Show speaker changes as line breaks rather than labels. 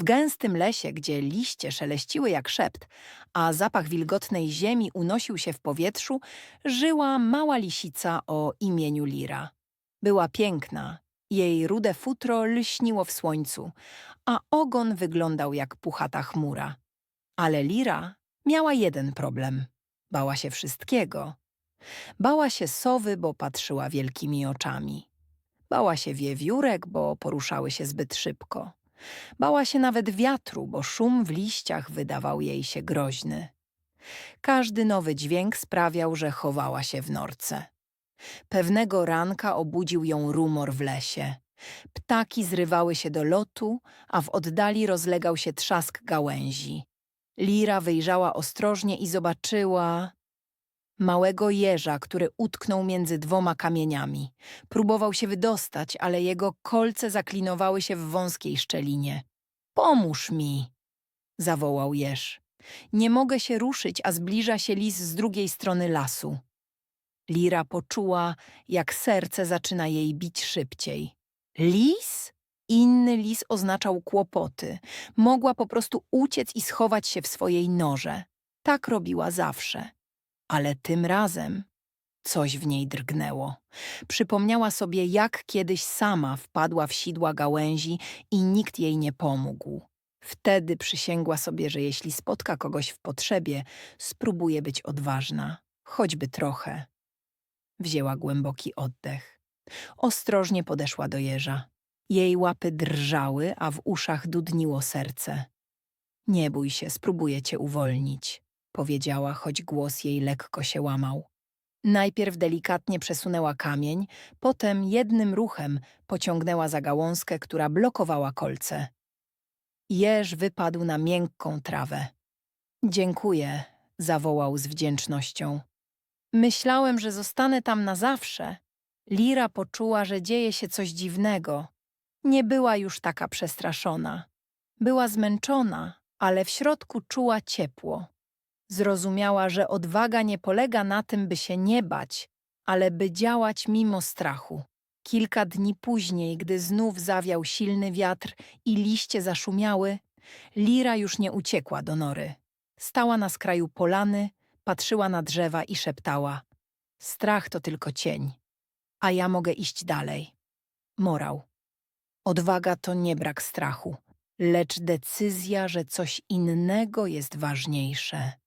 W gęstym lesie, gdzie liście szeleściły jak szept, a zapach wilgotnej ziemi unosił się w powietrzu, żyła mała lisica o imieniu Lira. Była piękna, jej rude futro lśniło w słońcu, a ogon wyglądał jak puchata chmura. Ale Lira miała jeden problem. Bała się wszystkiego. Bała się sowy, bo patrzyła wielkimi oczami. Bała się wiewiórek, bo poruszały się zbyt szybko. Bała się nawet wiatru, bo szum w liściach wydawał jej się groźny. Każdy nowy dźwięk sprawiał, że chowała się w norce. Pewnego ranka obudził ją rumor w lesie. Ptaki zrywały się do lotu, a w oddali rozlegał się trzask gałęzi. Lira wyjrzała ostrożnie i zobaczyła małego jeża, który utknął między dwoma kamieniami. Próbował się wydostać, ale jego kolce zaklinowały się w wąskiej szczelinie. Pomóż mi! zawołał jeż. Nie mogę się ruszyć, a zbliża się lis z drugiej strony lasu. Lira poczuła, jak serce zaczyna jej bić szybciej. Lis? Inny lis oznaczał kłopoty. Mogła po prostu uciec i schować się w swojej norze. Tak robiła zawsze. Ale tym razem coś w niej drgnęło. Przypomniała sobie, jak kiedyś sama wpadła w sidła gałęzi i nikt jej nie pomógł. Wtedy przysięgła sobie, że jeśli spotka kogoś w potrzebie, spróbuje być odważna, choćby trochę. Wzięła głęboki oddech. Ostrożnie podeszła do jeża. Jej łapy drżały, a w uszach dudniło serce. Nie bój się, spróbuję cię uwolnić, powiedziała, choć głos jej lekko się łamał. Najpierw delikatnie przesunęła kamień, potem jednym ruchem pociągnęła za gałązkę, która blokowała kolce. Jeż wypadł na miękką trawę. Dziękuję, zawołał z wdzięcznością. Myślałem, że zostanę tam na zawsze. Lira poczuła, że dzieje się coś dziwnego. Nie była już taka przestraszona. Była zmęczona, ale w środku czuła ciepło. Zrozumiała, że odwaga nie polega na tym, by się nie bać, ale by działać mimo strachu. Kilka dni później, gdy znów zawiał silny wiatr i liście zaszumiały, Lira już nie uciekła do nory. Stała na skraju polany, patrzyła na drzewa i szeptała: Strach to tylko cień, a ja mogę iść dalej. Morał. Odwaga to nie brak strachu, lecz decyzja, że coś innego jest ważniejsze.